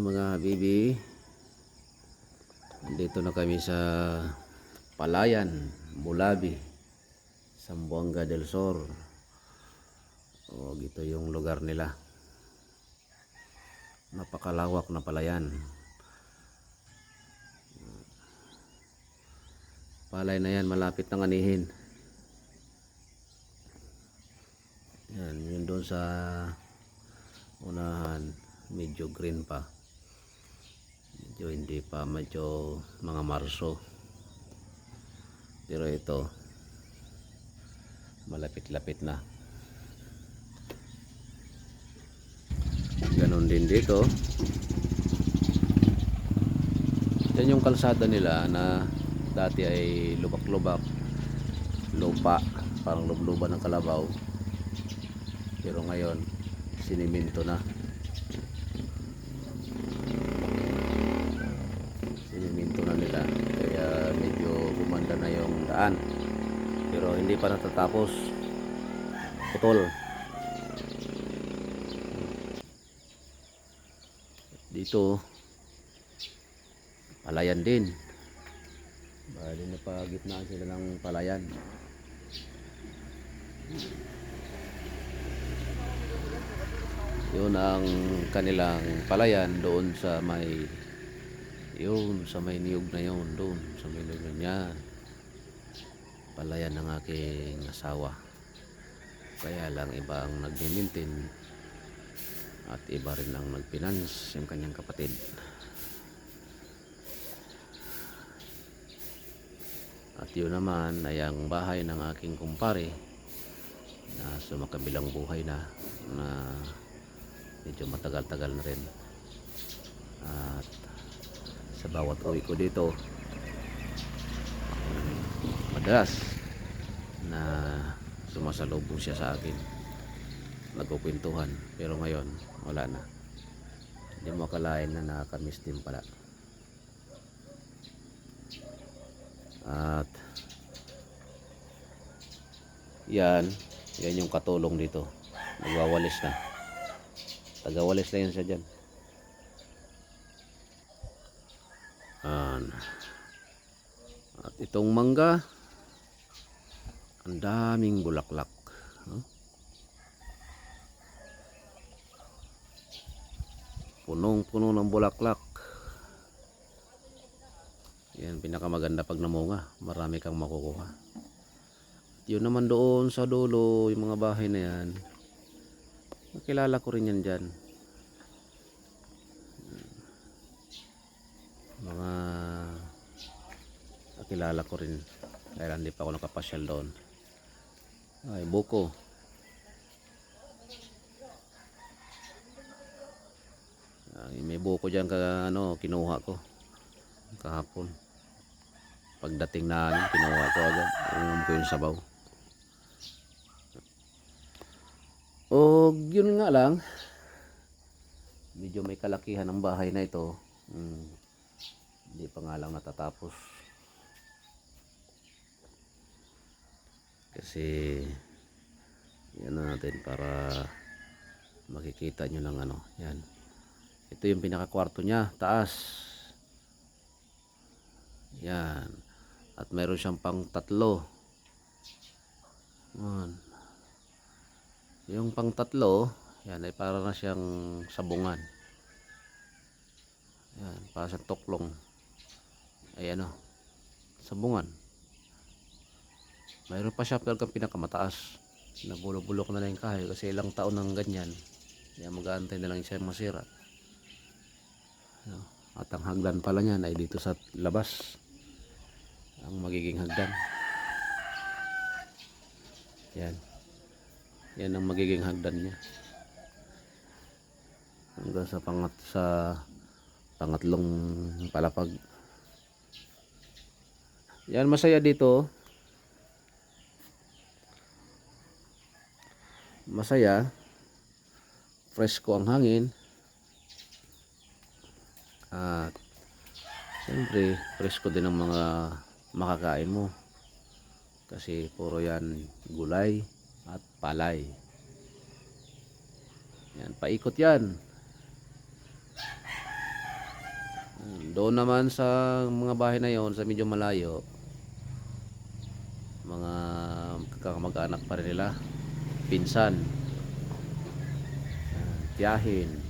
mga habibi. Nandito na kami sa Palayan, Bulabi Sambuanga del Sur. O gito yung lugar nila. Napakalawak na palayan. Palay na yan malapit ng anihin. Yan yun doon sa unahan. Medyo green pa medyo hindi pa medyo mga marso. Pero ito malapit-lapit na. Ganon din dito. Yan yung kalsada nila na dati ay lubak-lubak. Lupa parang lubluban ng kalabaw. Pero ngayon siniminto na siniminto na nila kaya medyo gumanda daan. Pero hindi pa natatapos. Putol. Dito palayan din. Bali na pa sila ng palayan. Yun ang kanilang palayan doon sa may yun sa may niyog na yun doon sa may niyog na yan palayan ng aking asawa. Kaya lang iba ang nagmimintin at iba rin ang nagpinans yung kanyang kapatid. At yun naman ay ang bahay ng aking kumpare na sumakabilang buhay na na medyo matagal-tagal na rin. At sa bawat uwi ko dito madalas na sumasalubong siya sa akin. Nagkukwentuhan pero ngayon wala na. Hindi mo akalain na nakakamiss din pala. At yan yan yung katulong dito. Nagwawalis na. Tagawalis na yan siya dyan. Yan. at itong mangga ang daming bulaklak no? punong puno ng bulaklak. Yan pinakamaganda pag namunga. Marami kang makukuha. Yun naman doon sa dulo yung mga bahay na yan. Nakilala ko rin yan dyan. Mga nakilala ko rin dahil hindi pa ako nakapasyal doon ay buko. Ay, may buko dyan ka, ano, kinuha ko. Kahapon. Pagdating na ano, kinuha ko agad. Uminom ko yung sabaw. O yun nga lang. Medyo may kalakihan ang bahay na ito. Hmm, hindi pa nga lang natatapos kasi yan na natin para makikita nyo ng ano yan. Ito yung pinakakwarto niya taas. Yan. At meron siyang pang tatlo. Yan. yung pang tatlo yan ay para na siyang sabungan. Yan para siyang tuklong. Ay ano sabungan mayroon pa siya pero ang pinakamataas. Nabulok-bulok na lang yung kahoy kasi ilang taon ng ganyan. Kaya mag-aantay na lang siya masira. Ano, at ang hagdan pala niyan ay dito sa labas. Ang magiging hagdan. Yan. Yan ang magiging hagdan niya. Hanggang sa pangat sa pangatlong palapag. Yan masaya dito masaya. Fresco ang hangin. At siyempre fresco din ang mga makakain mo. Kasi puro yan gulay at palay. Yan paikot yan. Doon naman sa mga bahay na yon sa medyo malayo, mga kamag-anak pa rin nila, pinsan, ah, tiyahin,